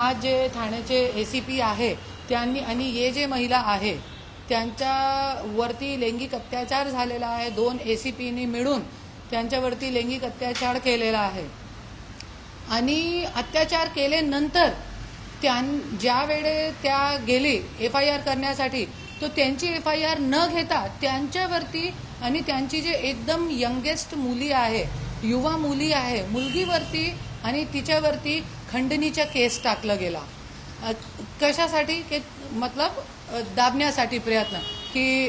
आज जे ठाण्याचे ए सी पी आहे त्यांनी आणि ये जे महिला आहे त्यांच्यावरती लैंगिक अत्याचार झालेला आहे. दोन ए सी पीनी मिळून त्यांच्यावरती लैंगिक अत्याचार केलेला आहे. आणि अत्याचार केल्यानंतर त्यां ज्या वेळे त्या गेली एफ आय आर करण्यासाठी तो त्यांची एफ आय आर न घेता त्यांच्यावरती आणि त्यांची जे एकदम यंगेस्ट मुली आहे युवा मुली आहे मुलगीवरती आणि तिच्यावरती खंडणीचा केस टाकला गेला. कशासाठी? की मतलब दाबण्यासाठी प्रयत्न. की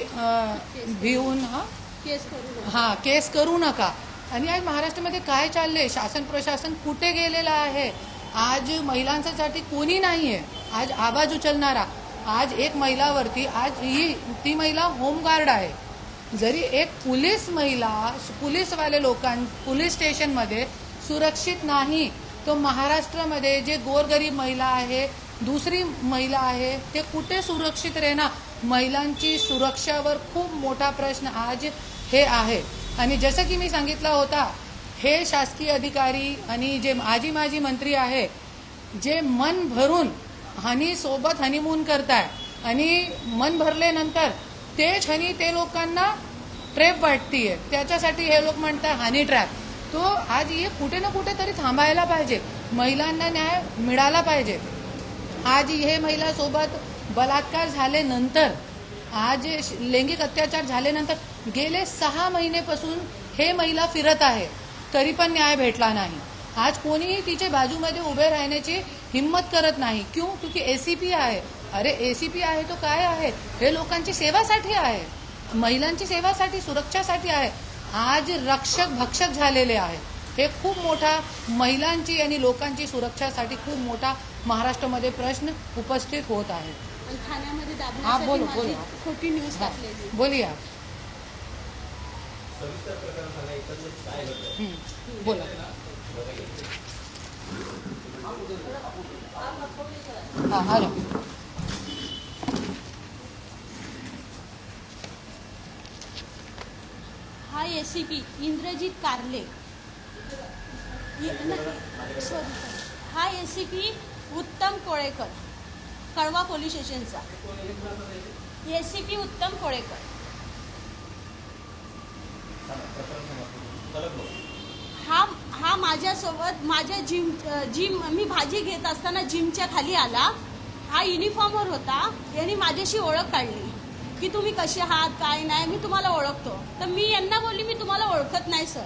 भिवून हा? केस करू नका. हा केस करू नका. आणि आज महाराष्ट्रामध्ये काय चाललंय? शासन प्रशासन कुठे गेलेलं आहे? आज महिलांसाठी कोणी नाहीये. आज आवाज उचलणारा. आज एक महिलावरती आज ही ती महिला होमगार्ड आहे. जरी एक पोलीस महिला पोलीसवाले लोकां पोलीस स्टेशनमध्ये सुरक्षित नाही तो महाराष्ट्रामध्ये जे गोरगरीब महिला आहे दुसरी महिला आहे ते कुठे सुरक्षित राहणार? महिलांची सुरक्षावर खूप मोठा प्रश्न आज हे आहे. आणि जसं की मी सांगितलं होता हे शासकीय अधिकारी आणि जे आजी माजी मंत्री आहे जे मन भरून हनी सोबत हनीमून करताय आणि मन भरल्यानंतर तेच हनी ते लोकांना ट्रेप वाटतीये. त्याच्यासाठी हे लोक म्हणतात हनी ट्रॅप तो आज हे कुठे ना कुठे तरी थांबायला पाहिजे. महिलांना न्याय मिळाला पाहिजे. आज हे महिलासोबत बलात्कार झाल्यानंतर आज लैंगिक अत्याचार झाल्यानंतर गेले सहा महिनेपासून हे महिला फिरत आहे. तरी पण न्याय भेटला नाही. आज कोणीही तिच्या बाजूमध्ये उभे राहण्याची हिंमत करत नाही. क्यों? क्योंकि पी आहे. अरे ए सी पी आहे तो काय आहे? हे लोकांची सेवासाठी आहे. महिलांची सेवासाठी सुरक्षासाठी आहे. आज रक्षक भक्षक झालेले आहे हे खूप मोठा महिलांची आणि लोकांची सुरक्षासाठी खूप मोठा महाराष्ट्रामध्ये प्रश्न उपस्थित होत आहे. आणि ठाण्यामध्ये हा, दाबण्यासाठी बोलो, बोलो. खोटी न्यूज टाकलेली. बोलिया. हं, बोला. हा हॅलो. सी एसीपी इंद्रजित कारले. ये- नाही, sorry, हा एसीपी उत्तम कोळेकर कळवा पोलीस स्टेशनचा. एसीपी उत्तम कोळेकर. हा हा माझ्यासोबत माझ्या जिम जिम मी भाजी घेत असताना जिमच्या खाली आला. हा युनिफॉर्मवर होता. यांनी माझ्याशी ओळख काढली. की तुम्ही कसे आहात काय नाही मी तुम्हाला ओळखतो. तर मी यांना बोलली मी तुम्हाला ओळखत नाही सर.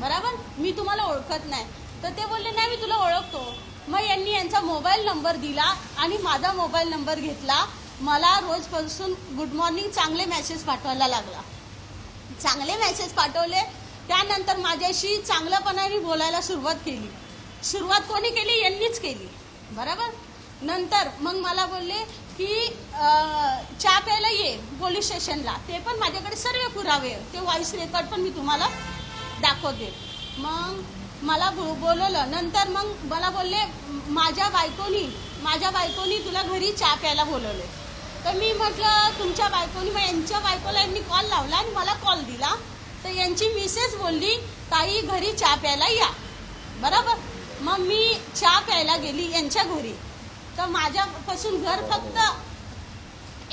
बरोबर? मी तुम्हाला ओळखत नाही. तर ते बोलले नाही मी तुला ओळखतो. मग यांनी यांचा मोबाईल नंबर दिला आणि माझा मोबाईल नंबर घेतला. मला रोजपासून गुड मॉर्निंग चांगले मेसेज पाठवायला लागला. चांगले मेसेज पाठवले. त्यानंतर माझ्याशी चांगल्यापणाने बोलायला सुरुवात केली. सुरुवात कोणी केली? यांनीच केली. बरोबर? नंतर मग मला बोलले की चहा प्यायला ये पोलीस स्टेशनला. ते पण माझ्याकडे सर्व पुरावे ते व्हॉइस रेकॉर्ड पण मी तुम्हाला दाखवते. मग मला बो- बोलवलं. नंतर मग मला बोलले माझ्या बायकोनी माझ्या बायकोनी तुला घरी चहा प्यायला बोलवले तर मी म्हटलं तुमच्या बायकोनी मग यांच्या बायकोला यांनी कॉल लावला आणि मला कॉल दिला. तर यांची मिसेस बोलली ताई घरी चहा प्यायला या. बरोबर? मग मी चहा प्यायला गेली यांच्या घरी. तर माझ्यापासून घर फक्त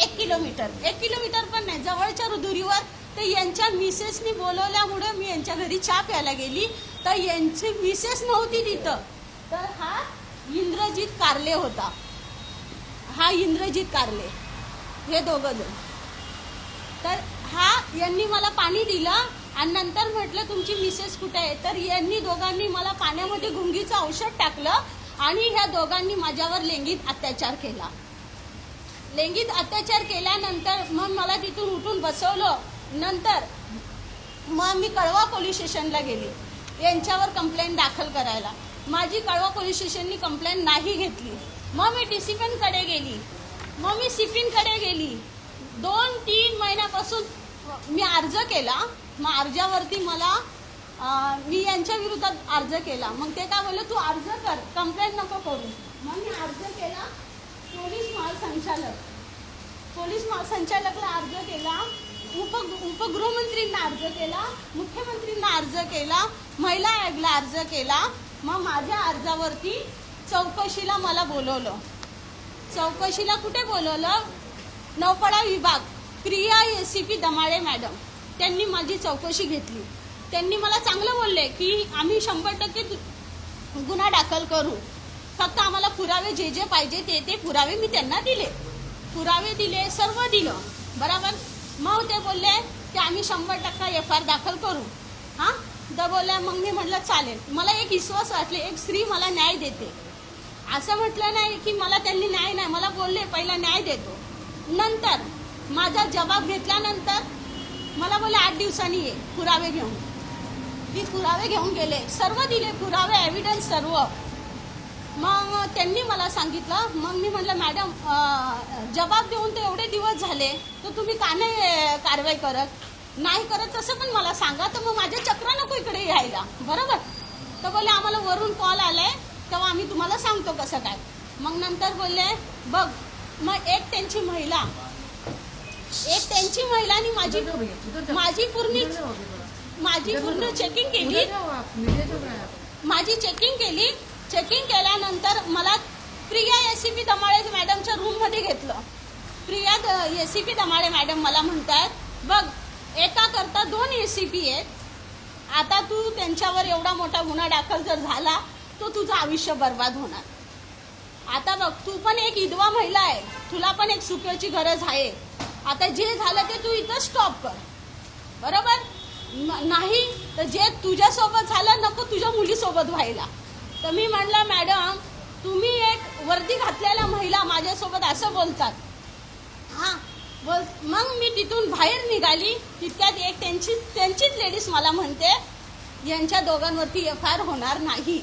एक किलोमीटर. एक किलोमीटर पण नाही जवळच्या दुरीवर. तर यांच्या मिसेसनी बोलवल्यामुळे मी यांच्या घरी चहा प्यायला गेली. तर यांची मिसेस नव्हती तिथं. तर हा इंद्रजित कारले होता. हा इंद्रजित कारले. हे दोघं जण. तर हा यांनी मला पाणी दिलं आणि नंतर म्हटलं तुमची मिसेस कुठे आहे? तर यांनी दोघांनी मला पाण्यामध्ये गुंगीचं औषध टाकलं. आणि ह्या दोघांनी माझ्यावर लैंगिक अत्याचार केला. लैंगिक अत्याचार केल्यानंतर मग मला तिथून उठून बसवलं. नंतर मग मी कळवा पोलीस स्टेशनला गेली. यांच्यावर कंप्लेंट दाखल करायला. माझी कळवा पोलीस स्टेशननी कंप्लेंट नाही घेतली. मग मी डिसिप्लिनकडे गेली. मग मी सिफिनकडे गेली. दोन तीन महिन्यापासून मी अर्ज केला. मग अर्जावरती मला मी यांच्या विरोधात अर्ज केला. मग ते काय बोललं तू अर्ज कर कंप्लेंट नको करू. मग मी अर्ज केला पोलीस महासंचालक पोलीस महासंचालकला अर्ज केला उप उपगृहमंत्रींना अर्ज केला मुख्यमंत्रींना अर्ज केला महिला आयोगला अर्ज केला. मग माझ्या अर्जावरती चौकशीला मला बोलवलं. चौकशीला कुठे बोलवलं? नौपाडा विभाग Priya S C P Damale madam. त्यांनी माझी चौकशी घेतली. त्यांनी मला चांगलं बोलले की आम्ही शंभर टक्के गुन्हा दाखल करू. फक्त आम्हाला पुरावे जे जे पाहिजे ते ते पुरावे मी त्यांना दिले. पुरावे दिले सर्व दिलं. बरोबर? मग ते बोलले की आम्ही शंभर टक्का एफ आर दाखल करू. हां? तर बोलल्या मग मी म्हटलं चालेल. मला एक विश्वास वाटले एक स्त्री मला न्याय देते. असं म्हटलं नाही की मला त्यांनी न्याय नाही. मला बोलले पहिला न्याय देतो. नंतर माझा जबाब घेतल्यानंतर मला बोलले आठ दिवसांनी ये पुरावे घेऊन. मी पुरावे घेऊन गेले. सर्व दिले पुरावे एव्हिडन्स सर्व. मग त्यांनी मला सांगितलं मग मी म्हटलं मॅडम जबाब देऊन तर एवढे दिवस झाले तर तुम्ही का नाही कारवाई करत? नाही करत तसं पण मला सांगा तर मग माझ्या चक्र नको इकडे यायला. बरोबर. तर बोलले आम्हाला वरून कॉल आलाय तेव्हा आम्ही तुम्हाला सांगतो कसं काय. मग नंतर बोलले बघ मग एक त्यांची महिला एक त्यांची महिला आणि माझी माझी पूर्ण माझी पूर्ण चेकिंग केली. माझी चेकिंग केली. चेकिंग केल्यानंतर मला प्रिया एसीपी दमाळे मॅडमच्या रूममध्ये घेतलं. प्रिया एसीपी दमाळे मॅडम मला म्हणतात बघ एका करता दोन एसीपी आहेत. आता तू त्यांच्यावर एवढा मोठा गुन्हा दाखल जर झाला तो तुझं आयुष्य बर्बाद होणार. आता बघ तू पण एक विधवा महिला आहे. तुला पण एक सुखाची गरज आहे. आता जे झालं ते तू इथं स्टॉप कर. बरोबर? नाही तर जे तुझ्यासोबत झालं नको तुझ्या मुलीसोबत व्हायला. तर मी म्हणलं मॅडम तुम्ही एक वर्दी घातलेल्या महिला माझ्यासोबत असं बोलतात. हां बोल. मग मी तिथून बाहेर निघाली. तितक्यात एक त्यांची त्यांचीच लेडीज मला म्हणते यांच्या दोघांवरती एफ आय आर होणार नाही.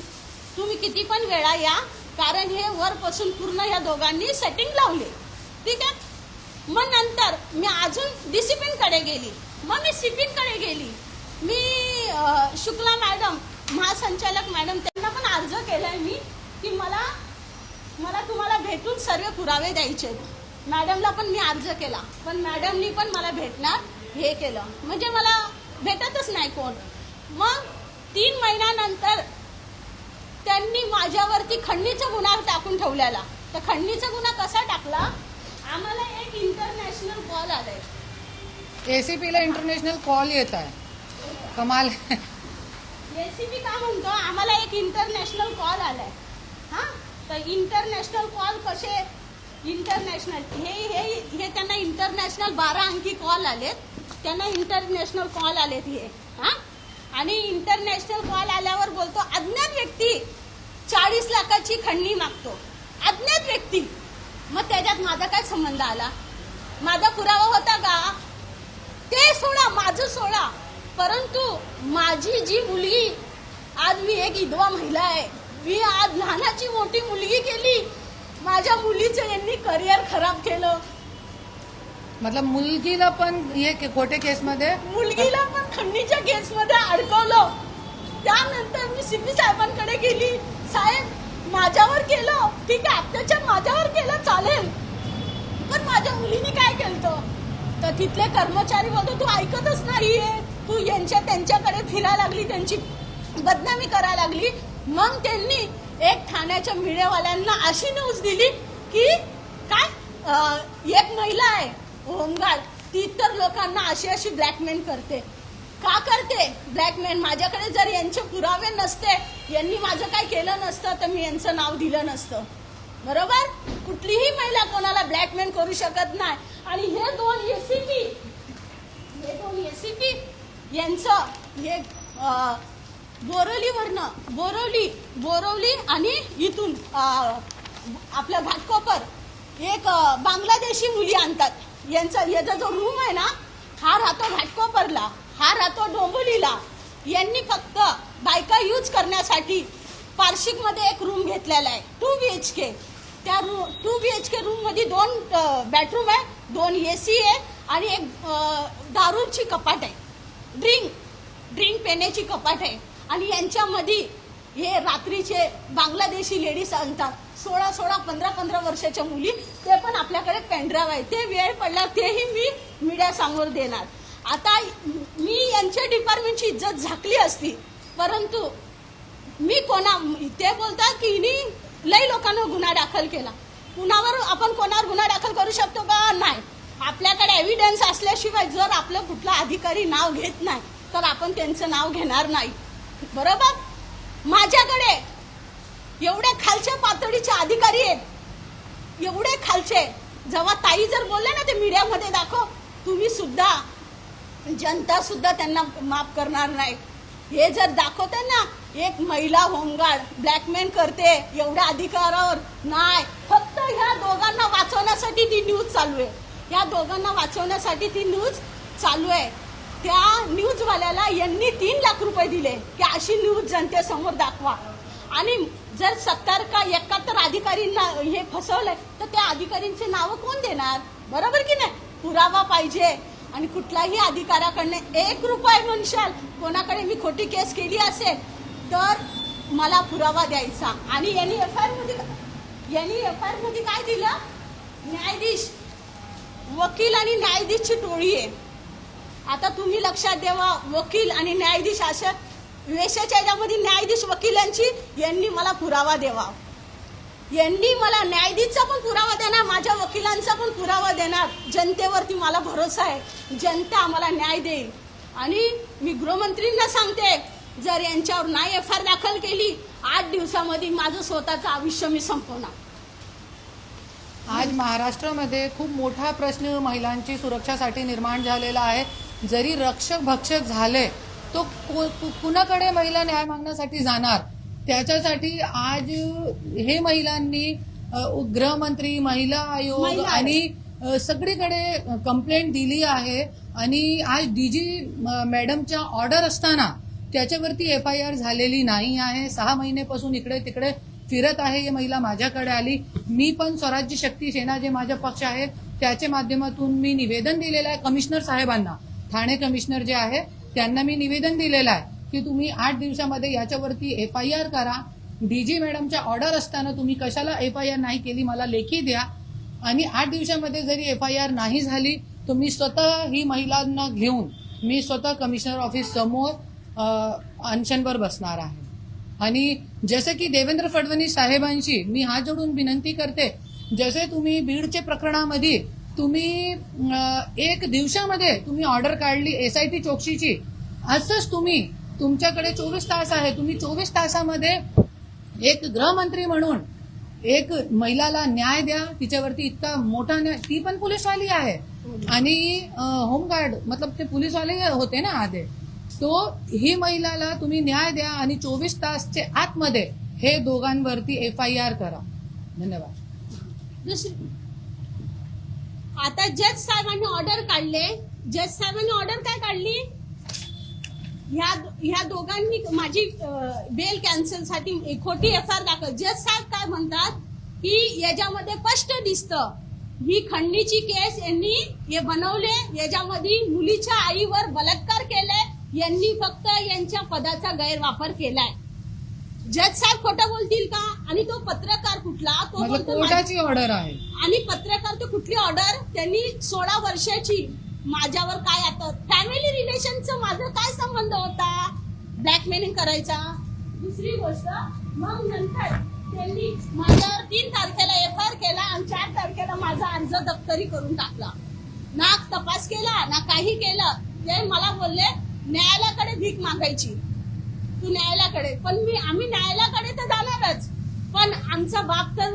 तुम्ही किती पण वेळा या कारण हे वरपासून पूर्ण या दोघांनी सेटिंग लावले. ठीक आहे? मग नंतर मी अजून डिसिप्लिनकडे गेली. मग मी सिपिनकडे गेली. मी शुक्ला मॅडम महासंचालक मॅडम त्यांना पण अर्ज केलाय मी की मला मला तुम्हाला भेटून सर्व पुरावे द्यायचे मॅडमला पण मी अर्ज केला पण मॅडमनी पण मला भेटणार हे केलं. म्हणजे मला भेटतच नाही कोण. मग तीन महिन्यानंतर त्यांनी माझ्यावरती खंडणीचा गुन्हा टाकून ठेवलेला. तर खंडणीचा गुन्हा कसा टाकला? आम्हाला एक इंटरनॅशनल कॉल आलाय. ए सी पीला इंटरनॅशनल कॉल येत आहे. कमाल. रेसिपी का म्हणतो? आम्हाला एक इंटरनॅशनल कॉल आलाय. हा? तर इंटरनॅशनल कॉल कसे? इंटरनॅशनल हे हे हे त्यांना इंटरनॅशनल बारा अंकी कॉल आलेत. त्यांना इंटरनॅशनल कॉल आलेत हे. हा? आणि इंटरनॅशनल कॉल आल्यावर बोलतो अज्ञात व्यक्ती चाळीस लाखाची खंडणी मागतो. अज्ञात व्यक्ती. मग त्याच्यात माझा काय संबंध आला? माझा पुरावा होता का? ते सोडा माझं सोडा. परंतु माझी जी मुलगी आज मी एक विधवा महिला आहे. मी आज लहानाची मोठी मुलगी केली. माझ्या मुलीचं यांनी करिअर खराब केलं. मतलब मुलगीला पण हे के- खोटे केसमध्ये? मुलगीला पण खंडणीच्या केसमध्ये अडकवलं. त्यानंतर मी सिपी साहेबांकडे गेली. साहेब माझ्यावर केलं. ठीक आहे अत्याचार माझ्यावर केलं चालेल. पण माझ्या मुलीने काय केलं? तर तिथले कर्मचारी बोलतो तू ऐकतच नाहीये. तू यांच्या त्यांच्याकडे फिरायला लागली त्यांची बदनामी करायला लागली. मग त्यांनी एक ठाण्याच्या मीडियावाल्यांना अशी न्यूज दिली की काय? एक महिला आहे होमगार्ड ती इतर लोकांना अशी अशी ब्लॅकमेल करते. का करते? ब्लॅकमेल माझ्याकडे जर यांचे पुरावे नसते यांनी माझं काय केलं नसतं तर मी यांचं नाव दिलं नसतं. बरोबर? कुठलीही महिला कोणाला ब्लॅकमेल करू शकत नाही. आणि हे दोन एसीपी हे दोन एसीपी यांचं हे बोरवलीवरनं बोरवली बोरवली आणि इथून आपलं घाटकोपर एक बांगलादेशी मुली आणतात. यांचा याचा जो रूम आहे ना हा राहतो घाटकोपरला हा राहतो डोंबोलीला यांनी फक्त बायका यूज करण्यासाठी पार्शिकमध्ये एक रूम घेतलेला आहे टू बी एच के त्या room two B H K रूममध्ये दोन बेडरूम आहे दोन ए सी आहे आणि एक दारूची कपाट आहे. ड्रिंक ड्रिंक पेण्याची कपाट आहे. आणि यांच्यामध्ये हे रात्रीचे बांगलादेशी लेडीज आणतात. सोळा सोळा पंधरा पंधरा वर्षाच्या मुली ते पण आपल्याकडे पेनड्राईव्ह आहे. ते वेळ पडला तेही मी मीडियासमोर देणार. आता मी यांच्या डिपार्टमेंटची इज्जत झाकली असती परंतु मी कोणा ते बोलतात की लई लोकांवर गुन्हा दाखल केला. कुणावर आपण कोणावर गुन्हा दाखल करू शकतो का? नाही. आपल्याकडे एव्हिडन्स असल्याशिवाय जर आपलं कुठला अधिकारी नाव घेत नाही तर आपण त्यांचं नाव घेणार नाही. बरोबर? माझ्याकडे एवढे खालच्या पातळीचे अधिकारी आहेत. एवढे खालचे. जेव्हा ताई जर बोलले ना ते मीडियामध्ये दाखव तुम्ही सुद्धा जनता सुद्धा त्यांना माफ करणार नाही. हे जर दाखवते ना एक महिला होमगार्ड ब्लॅकमेल करते एवढ्या अधिकारावर. नाही फक्त ह्या दोघांना वाचवण्यासाठी ती न्यूज चालू आहे. या दोघांना वाचवण्यासाठी ती न्यूज चालू आहे. त्या न्यूजवाल्याला यांनी तीन लाख रुपये दिले की अशी न्यूज जनतेसमोर दाखवा. आणि जर सत्तर का एकाहत्तर अधिकारींना हे फसवलंय तर त्या अधिकारींचे नावं कोण देणार? बरोबर की नाही? पुरावा पाहिजे. आणि कुठल्याही अधिकाऱ्याकडनं एक रुपये म्हणशाल कोणाकडे मी खोटी केस केली असेल तर मला पुरावा द्यायचा. आणि यांनी एफ आयमध्ये यांनी एफ आयमध्ये काय दिलं? न्यायाधीश वकील आणि न्यायाधीशची टोळी आहे. आता तुम्ही लक्षात द्यावा वकील आणि न्यायाधीश अशा वेशाच्या याच्यामध्ये न्यायाधीश वकिलांची यांनी मला पुरावा द्यावा. यांनी मला न्यायाधीशचा पण पुरावा वकिलांचा पण पुरावा देणार. जनतेवरती मला भरोसा आहे. जनता आम्हाला न्याय देईल. आणि मी गृहमंत्रींना सांगते जर यांच्यावर नाही एफ आर दाखल केली आठ दिवसामध्ये माझं स्वतःचं आयुष्य मी संपवणार. आज महाराष्ट्रामध्ये खूप मोठा प्रश्न महिलांची सुरक्षासाठी निर्माण झालेला आहे. जरी रक्षक भक्षक झाले तो कुणाकडे महिला न्याय मागण्यासाठी जाणार? त्याच्यासाठी आज हे महिलांनी गृहमंत्री महिला आयोग. आणि सगळीकडे कंप्लेंट दिली आहे. आणि आज डीजी मॅडमच्या ऑर्डर असताना त्याच्यावरती एफ आय आर झालेली नाही आहे. सहा महिन्यापासून इकडे तिकडे फिरत आहे ही महिला माझ्याकडे आली. मी पण स्वराज्य शक्ती सेना जे माझा पक्ष आहे त्याच्या माध्यमातून मी निवेदन दिलेलं आहे कमिशनर साहेबांना. ठाणे कमिशनर जे आहे त्यांना मी निवेदन दिलेलं आहे की तुम्ही आठ दिवसामध्ये याच्यावरती एफ आय आर करा. डीजी मॅडमच्या ऑर्डर असताना तुम्ही कशाला एफ आय आर नाही केली मला लेखी द्या. आणि आठ दिवसामध्ये जरी एफ आय आर नाही झाली तर मी स्वतः ही महिलांना घेऊन मी स्वतः कमिशनर ऑफिस समोर अनशनवर बसणार आहे. आणि जसं की देवेंद्र फडणवीस साहेबांशी मी हात जोडून विनंती करते जसे तुम्ही बीडच्या प्रकरणामध्ये तुम्ही एक दिवसामध्ये तुम्ही ऑर्डर काढली एस आय टी चौकशीची असंच तुम्ही तुमच्याकडे चोवीस तास आहे तुम्ही चोवीस तासामध्ये एक गृहमंत्री म्हणून एक महिलाला न्याय द्या तिच्यावरती इतका मोठा न्याय ती पण पोलीसवाली आहे. आणि होमगार्ड मतलब ते पोलीसवाले होते ना आधे. तो ही महिलाला तुम्ही न्याय द्या आणि चोवीस तासचे आतमध्ये हे दोघांवरती एफ आय आर करा. धन्यवाद. दुसरी आता जज साहेबांनी ऑर्डर काढले. जज साहेबांनी ऑर्डर काय काढली? ह्या ह्या दोघांनी माझी बेल कॅन्सलसाठी खोटी एफ आर दाखल. जज साहेब काय म्हणतात की याच्यामध्ये स्पष्ट दिसतं ही खंडणीची केस यांनी हे बनवले याच्यामध्ये मुलीच्या आईवर बलात्कार केलाय यांनी फक्त यांच्या पदाचा गैरवापर केलाय. जज साहेब खोटं बोलतील का? आणि तो पत्रकार कुठला? तो कोर्टाची ऑर्डर आहे. आणि पत्रकार तर कुठली ऑर्डर त्यांनी सोळा वर्षाची माझ्यावर काय आता फॅमिली रिलेशनचा माझा काय संबंध होता? ब्लॅकमेलिंग करायचा? दुसरी गोष्ट मग नंतर त्यांनी माझ्यावर तीन तारखेला एफ आर केला आणि चार तारखेला माझा अर्ज दप्तरी करून टाकला. ना तपास केला ना काही केलं. ते मला बोलले न्यायालयाकडे भीक मागायची. तू न्यायालयाकडे पण मी आम्ही न्यायालयाकडे तर जाणारच. पण आमचा बाप तर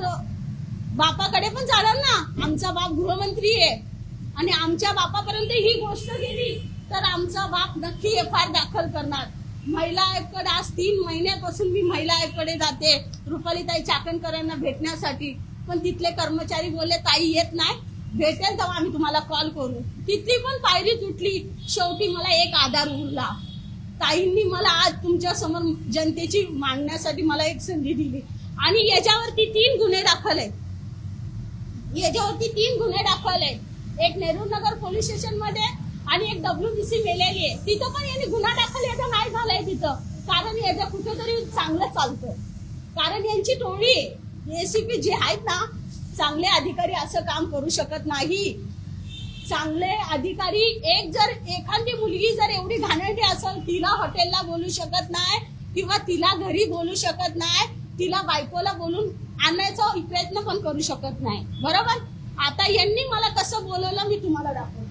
बापाकडे पण जाणार ना? आमचा बाप गृहमंत्री आहे. आणि आमच्या बापापर्यंत ही गोष्ट गेली तर आमचा बाप नक्की एफ आय दाखल करणार. महिला आयोगकडे आज तीन महिन्यापासून मी महिला आयोगकडे जाते रुपालीताई चाकणकरांना भेटण्यासाठी. पण तिथले कर्मचारी बोलले ताई येत नाही. भेटेल तेव्हा आम्ही तुम्हाला कॉल करू. तिथली पण पायरी तुटली. शेवटी मला एक आधार उरला. ताईंनी मला आज तुमच्यासमोर जनतेची मांडण्यासाठी मला एक संधी दिली. आणि याच्यावरती तीन गुन्हे दाखल आहेत. याच्यावरती तीन गुन्हे दाखल आहेत. एक नेहरू नगर पोलीस स्टेशनमध्ये आणि एक डब्लू बी सी मेलेली आहे. तिथं पण यांनी गुन्हा दाखल याचा नाही झालाय तिथं. कारण याचं कुठेतरी चांगलं चालतं कारण यांची टोळी एसीपी जे आहेत ना चांगले अधिकारी असं काम करू शकत नाही. चांगले अधिकारी एक जर एखादी मुलगी जर एवढी घाणेरडी असेल तिला हॉटेलला बोलू शकत नाही किंवा तिला घरी बोलू शकत नाही तिला बायकोला बोलून आणायचा प्रयत्न पण करू शकत नाही. बरोबर? आता यांनी मला कसं बोलवलं मी तुम्हाला दाखवतो.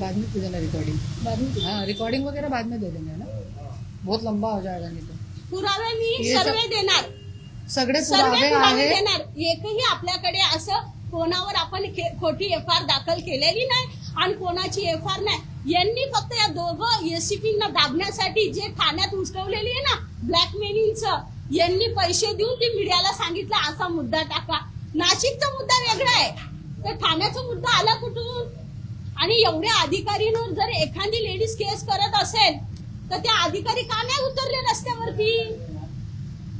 बाद में रिकॉर्डिंग हाँ रिकॉर्डिंग वगैरह बाद में दे देंगे ना? बहुत लंबा हो जाएगा नहीं तो। पुरावे मी सब- सर्वे देणार। सगळे सर्व पुरावे आहे देणार। एकही आपल्याकडे असं कोणावर आपण खे- खोटी एफ आर दाखल केलेली नाही आणि कोणाची एफ आर नाही. यांनी फक्त या दोघं एसीपीना दाबण्यासाठी जे ठाण्यात उचकवलेली आहे ना ब्लॅकमेलिंगचं यांनी पैसे देऊन ती मीडियाला सांगितलं असा मुद्दा टाका. नाशिकचा मुद्दा वेगळा आहे. तर ठाण्याचा मुद्दा आला कुठून? आणि एवढ्या अधिकारीनं जर एखादी लेडीज केस करत असेल तर त्या अधिकारी का नाही उतरले रस्त्यावरती?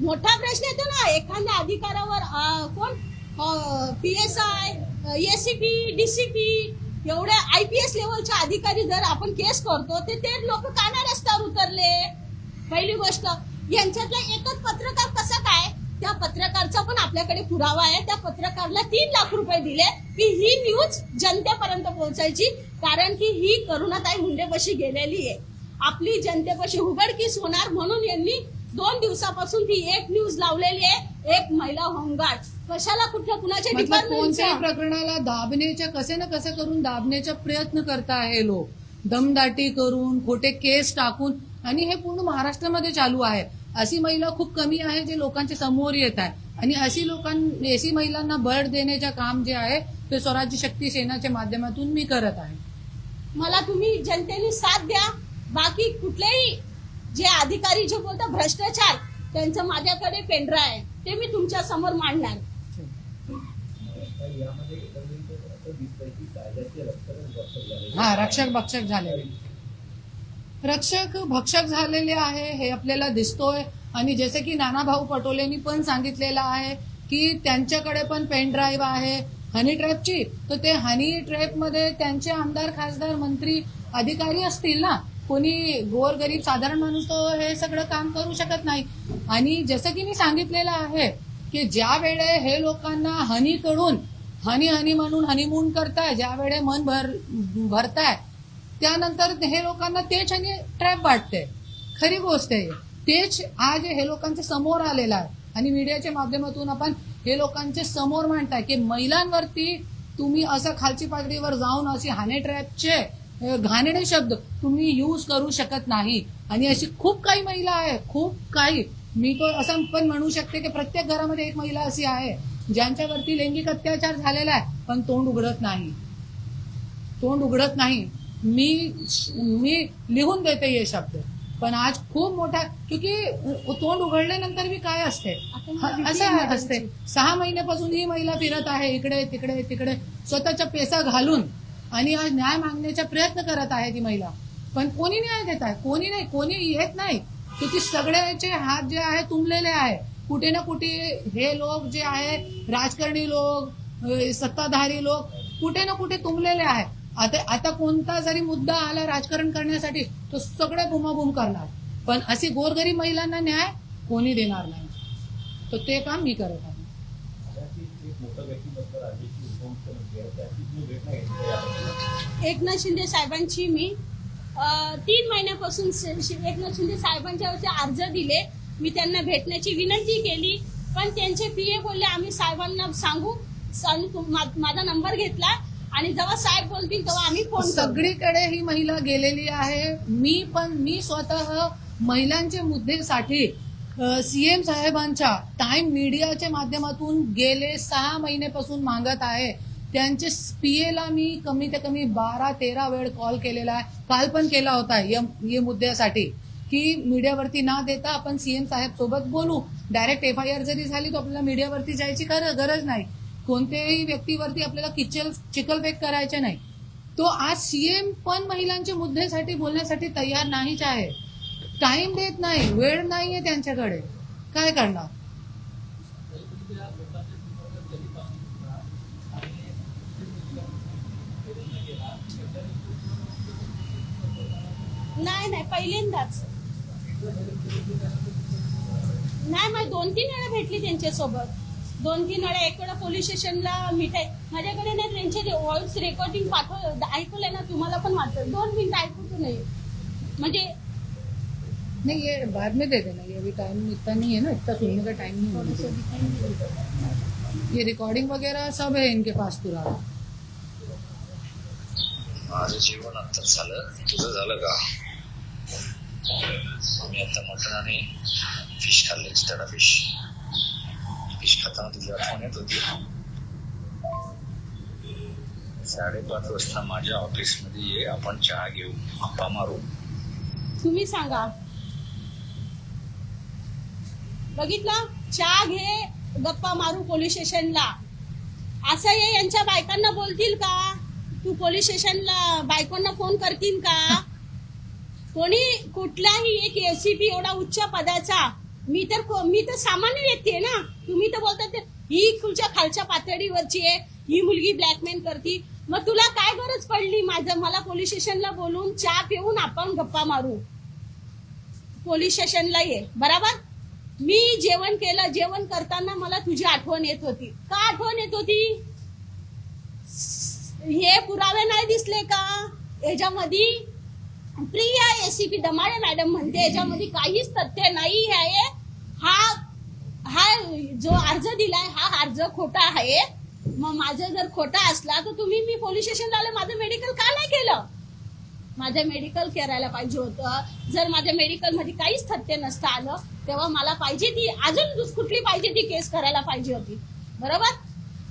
मोठा प्रश्न येतो ना एखाद्या अधिकारावर कोण? P S I ACP DCP एवढ्या आय पी एस लेवलच्या अधिकारी जर आपण केस करतो ते ते लोक का नाही रस्त्यावर उतरले? पहिली गोष्ट यांच्यातला एकच पत्रकार कसं काय? त्या पत्रकारचा पण आपल्याकडे पुरावा आहे. त्या पत्रकारला तीन लाख रुपये दिले. की ही न्यूज जनतेपर्यंत पोहोचायची. कारण की ही करुणाताई मुंडेपाशी गेलेली आहे. आपली जनतेपाशी उघडकीस होणार म्हणून यांनी दोन दिवसापासून ती एक न्यूज लावलेली आहे एक महिला होमगार्ड. कशाला कुठल्या कुणाच्या डिपार्टमेंटच्या प्रकरणाला दाबण्याच्या कसे ना कसे करून दाबण्याचा प्रयत्न करता हे लोक. दमदाटी करून खोटे केस टाकून आणि हे पूर्ण महाराष्ट्रामध्ये चालू आहे. अशी महिला खूप कमी आहे जे लोकांच्या समोर येत आहे. आणि अशी लोकां अशी महिलांना बळ देण्याचे काम जे आहे ते स्वराज्य शक्ती सेनाच्या माध्यमातून मी करत आहे. मला तुम्ही जनतेने साथ द्या. बाकी कुठलेही जे अधिकारी जे बोलतात भ्रष्टाचार त्यांचं माझ्याकडे पेंढरा आहे. ते मी तुमच्यासमोर मांडणार. हा रक्षक भक्षक झालेले. रक्षक भक्षक झालेले आहे हे आपल्याला दिसतोय. आणि जसे की नाना भाऊ पटोलेंनी पण सांगितलेलं आहे की त्यांच्याकडे पण पेन ड्राईव्ह आहे हनी ट्रॅपची. तर ते हनी ट्रॅपमध्ये त्यांचे आमदार खासदार मंत्री अधिकारी असतील ना? कोणी गोरगरीब साधारण माणूस तो हे सगळं काम करू शकत नाही. आणि जसं की मी सांगितलेलं आहे की ज्या वेळे हे लोकांना हनीकडून हनी हनी म्हणून हनीमून करताय ज्या वेळे मन भर भरताय त्यानंतर हे लोकांना तेच आणि ट्रॅप वाटते खरी गोष्ट आहे. तेच आज हे लोकांच्या समोर आलेलं आहे. आणि मीडियाच्या माध्यमातून आपण हे लोकांचे समोर मांडताय की महिलांवरती तुम्ही असं खालची पातळीवर जाऊन अशी हाने ट्रॅपचे अ, घाणेरडे शब्द तुम्ही यूज करू शकत नाही. आणि अशी खूप काही महिला आहे खूप काही. मी तो असं पण म्हणू शकते की प्रत्येक घरामध्ये एक महिला अशी आहे ज्यांच्यावरती लैंगिक अत्याचार झालेला आहे पण तोंड उघडत नाही. तोंड उघडत नाही. मी मी लिहून देते हे शब्द. पण आज खूप मोठा क्योंकि तोंड उघडल्यानंतर मी काय असते? असं असते. सहा महिन्यापासून ही महिला फिरत आहे इकडे तिकडे तिकडे. स्वतःचा पैसा घालून आणि आज न्याय मागण्याचा प्रयत्न करत आहे ती महिला. पण कोणी न्याय देत आहे? कोणी नाही कोणी येत नाही. क्योंकि सगळ्याचे हात जे आहे तुंबलेले आहे. कुठे ना कुठे हे लोक जे आहे राजकारणी लोक सत्ताधारी लोक कुठे ना कुठे तुंबलेले आहे. आता आता कोणता जरी मुद्दा आला राजकारण करण्यासाठी तो सगळे बुमाबुम करणार. पण अशी गोरगरीब महिलांना न्याय कोणी देणार नाही. तर ते काम मी करत आहे. एकनाथ शिंदे साहेबांची मी तीन महिन्यापासून एकनाथ शिंदे साहेबांच्या अर्ज दिले. मी त्यांना भेटण्याची विनंती केली पण त्यांचे पी ए बोलले आम्ही साहेबांना सांगू. माझा नंबर घेतला आणि जेव्हा साहेब बोलतील तेव्हा आम्ही फोन सगळीकडे ही महिला गेलेली आहे. मी पण मी स्वतः महिलांच्या मुद्देसाठी सीएम साहेबांच्या टाइम मीडियाच्या माध्यमातून गेले सहा महिन्यापासून मागत आहे. त्यांचे पीएला मी कमी ते कमी बारा तेरा वेळ कॉल केलेला आहे. काल पण केला होता या या मुद्द्यासाठी. की मीडियावरती ना देता आपण सीएम साहेब सोबत बोलू? डायरेक्ट एफ आय आर जरी झाली तर आपल्याला मीडियावरती जायची गरज नाही. कोणत्याही व्यक्तीवरती आपल्याला किचल चिकलबेक करायचे नाही. तो आज सीएम पण महिलांच्या मुद्द्यासाठी बोलण्यासाठी तयार नाहीच आहे. टाइम देत नाही वेळ नाहीये त्यांच्याकडे. काय करणार? नाही नाही पहिल्यांदाच. नाही मग दोन तीन वेळा भेटली त्यांच्यासोबत. दोन तीन वेळा एक वेळा पोलीस स्टेशनला मिठाई माझ्याकडे ना त्यांचे व्हॉइस रेकॉर्डिंग पाठव ऐकलंय ना तुम्हाला पण वाटत. दोन मिनिटं ऐकू तू नाही. म्हणजे नहीं ये बाद में दे देना ये अभी टाइम इतना नहीं है ना इतना सुनने का टाइम नहीं होना ये रिकॉर्डिंग वगैरह सब है इनके पास पुराना माझं जेवण आत्ताच झालं. तुझं झालं का? मी आता मटण आणि फिश खाल्ले स्टडा फिश फिश खाताना तुझी आठवण येत होती. साडेपाच वाजता माझ्या ऑफिसमध्ये ये आपण चहा घेऊ गप्पा मारू. तुम्ही सांगा. बघितलं? चहा घे गप्पा मारू पोलीस स्टेशनला असं हे यांच्या बायकांना बोलतील का? तू पोलीस स्टेशनला बायकोंना फोन करतील का? कोणी कुठलाही एक एसीपी एवढा उच्च पदाचा मी तर मी तर सामान्य व्यक्ती आहे ना? तुम्ही तर बोलतात ही तुमच्या खालच्या पातळीवरची आहे ही मुलगी ब्लॅकमेल करती. मग तुला काय गरज पडली माझं? मला पोलीस स्टेशनला बोलून चहा पिऊन आपण गप्पा मारू. पोलीस स्टेशनला ये बरोबर? मी जेवण केलं जेवण करताना मला तुझी आठवण येत होती. का आठवण येत होती? हे पुरावे नाही दिसले का? याच्यामध्ये प्रिया एसीपी दमाडे मॅडम म्हणते याच्यामध्ये काहीच तथ्य नाही आहे. हा हा जो अर्ज दिलाय हा अर्ज खोटा आहे. मग माझं जर खोटा असला तर तुम्ही मी पोलीस स्टेशनला आलं माझं मेडिकल का नाही केलं? माझ्या मेडिकल करायला पाहिजे होतं. जर माझ्या मेडिकलमध्ये काहीच तथ्य नसतं आलं तेव्हा मला पाहिजे ती अजून कुठली पाहिजे ती केस करायला पाहिजे होती. बरोबर?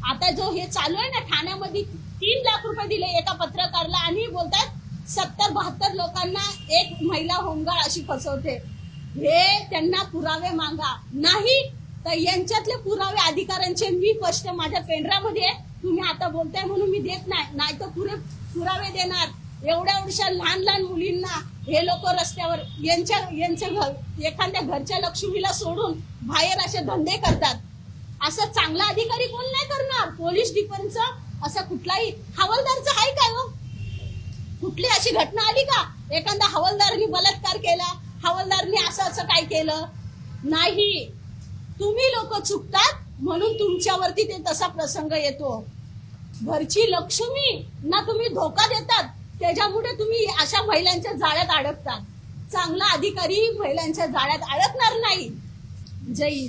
आता जो हे चालू आहे ना ठाण्यामध्ये तीन लाख रुपये दिले एका पत्रकारला आणि बोलतात सत्तर बहात्तर लोकांना एक महिला होमगार्ड अशी फसवते. हे त्यांना पुरावे मागा. नाही तर यांच्यातले पुरावे अधिकाऱ्यांचे मी स्पष्ट माझ्या पेंढरामध्ये तुम्ही आता बोलताय म्हणून मी देत नाही. नाही तर पुरे पुरावे देणार. एवढ्या एवढ्या लहान लहान मुलींना हे लोक रस्त्यावर यांच्या यांचं घर एखाद्या घरच्या लक्ष्मीला सोडून बाहेर असे धंदे करतात. असं चांगला अधिकारी कोण नाही करणार? पोलीस डिपार्टमेंटचं असं कुठलाही हवालदारचं आहे काय हो? कुठली अशी घटना आली का? एखादा हवालदारनी बलात्कार केला हवालदारनी असं असं काय केलं? नाही. तुम्ही लोक चुकतात म्हणून तुमच्यावरती ते तसा प्रसंग येतो. घरची लक्ष्मी ना तुम्ही धोका देतात त्याच्यामुळे तुम्ही अशा महिलांच्या जाळ्यात अडकतात चांगला अधिकारी महिलांच्या जाळ्यात अडकणार नाही. जई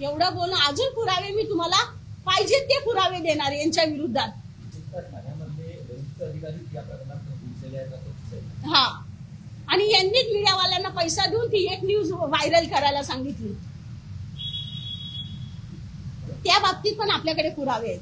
एवढं बोलणं अजून पुरावे मी तुम्हाला पाहिजे ते पुरावे देणार यांच्या विरुद्धात. हा. आणि यांनीच मीडियावाल्यांना पैसा देऊन ती एक न्यूज व्हायरल करायला सांगितली. त्या बाबतीत पण आपल्याकडे पुरावे आहेत.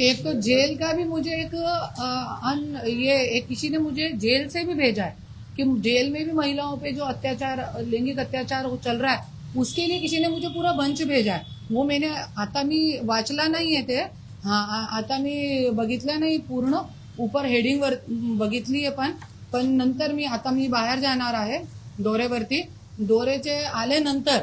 एक तो जेल का भी मुझे एक अन ये एक किसी ने मुझे जेल से भी भेजा है कि जेल में भी महिलाओं पे जो अत्याचार लैंगिक अत्याचार वो चल रहा है उसके लिए किसी ने मुझे पूरा बंच भेजा है। वो मैंने आता मी वाचला नाही आहे ते हां आता मी बघितलं नाही पूर्ण ऊपर हेडिंग वर बघितली आहे पण पण नंतर मी आता मी बाहेर जाणार आहे दोरेवरती दोरेचे आल्यानंतर